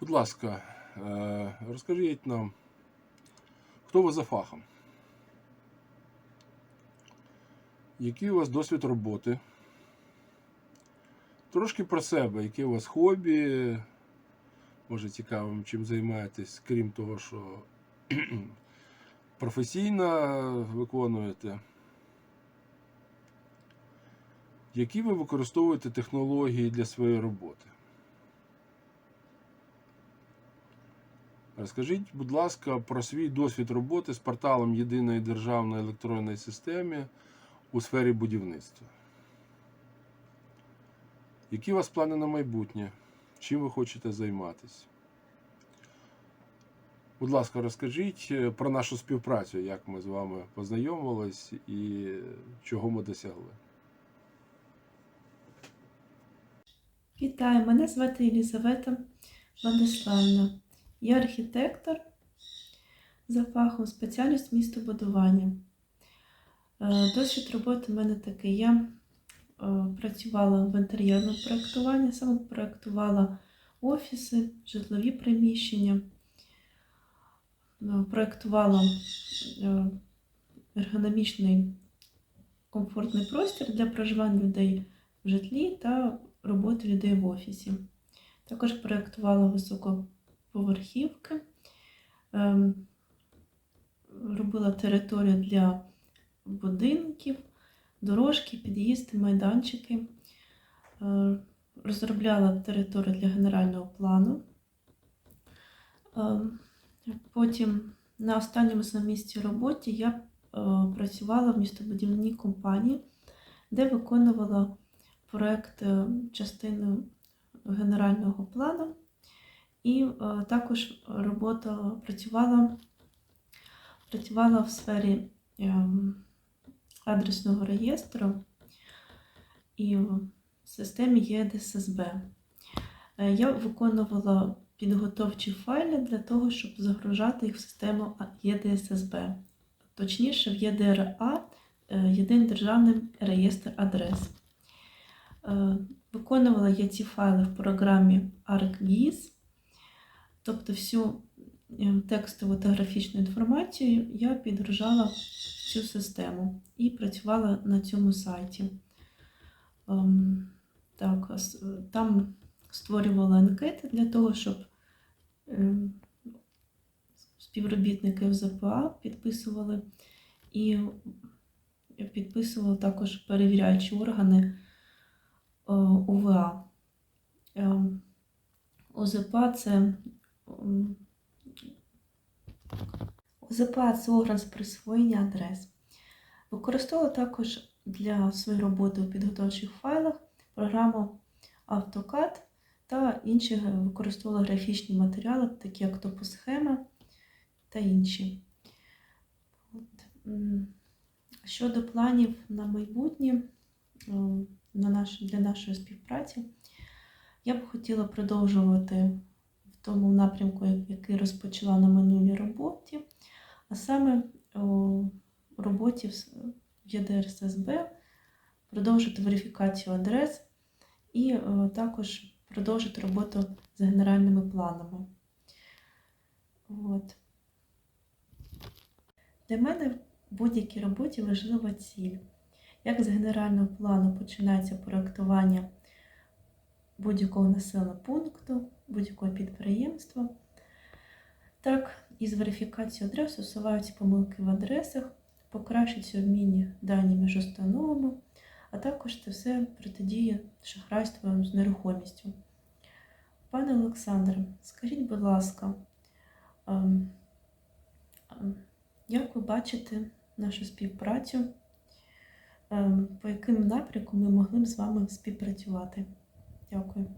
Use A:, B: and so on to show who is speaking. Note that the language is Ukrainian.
A: Будь ласка, е, розкажіть нам, хто ви за фахом? Який у вас досвід роботи? Трошки про себе, які у вас хобі, може цікавим, чим займаєтесь, крім того, що професійно виконуєте. Які ви використовуєте технології для своєї роботи? Розкажіть, будь ласка, про свій досвід роботи з порталом Єдиної державної електронної системи у сфері будівництва. Які у вас плани на майбутнє? Чим ви хочете займатися? Будь ласка, розкажіть е, про нашу співпрацю, як ми з вами познайомились і чого ми досягли.
B: Вітаю, мене звати Єлізавета Владиславівна. Я архітектор за фахом спеціальність містобудування. Е, Досвід роботи в мене такий. Я е, працювала в інтер'єрному проєктуванні, саме проєктувала офіси, житлові приміщення, Е, проєктувала ергономічний комфортний простір для проживання людей в житлі та роботи людей в офісі. Також проєктувала високоповерхівки, ем, робила територію для будинків, дорожки, під'їзди, майданчики, Е, розробляла територію для генерального плану. Ем, Потім на останньому місці роботі я е, працювала в містобудівній компанії, де виконувала проект е, частини генерального плану, і е, також робота працювала, працювала в сфері ем, адресного реєстру і в системі ЄДССБ. Е, Я виконувала підготовчі файли для того, щоб загружати їх в систему ЄДССБ, точніше в ЄДРА, е, Єдиний державний реєстр адрес. Виконувала я ці файли в програмі ArcGIS, тобто всю е, текстову та графічну інформацію я підгружала в цю систему і працювала на цьому сайті. Ем, Так, там створювала анкети для того, щоб ем, співробітники ОЗПА підписували і підписували також перевіряючі органи е, УВА. Ем, ОЗПА це орган з присвоєння адрес. Використовувала також для своєї роботи у підготовчих файлах програму AutoCAD та інші г- використовувала графічні матеріали, такі як топосхема та інші. Щодо планів на майбутнє е, для нашої співпраці, я б хотіла продовжувати тому напрямку, який розпочала на минулій роботі, а саме у роботі в ЄДРССБ, продовжити верифікацію адрес і також продовжити роботу з генеральними планами. От. Для мене в будь-якій роботі важлива ціль. Як з генерального плану починається проєктування будь-якого населеного пункту, будь-якого підприємства, так і з верифікацією адрес усуваються помилки в адресах, покращуються обмінні дані між установами, а також це все протидіє шахрайству з нерухомістю. Пане Олександре, скажіть, будь ласка, ем, ем, як ви бачите нашу співпрацю, ем, по яким напрямкам ми могли б з вами співпрацювати? Дякую.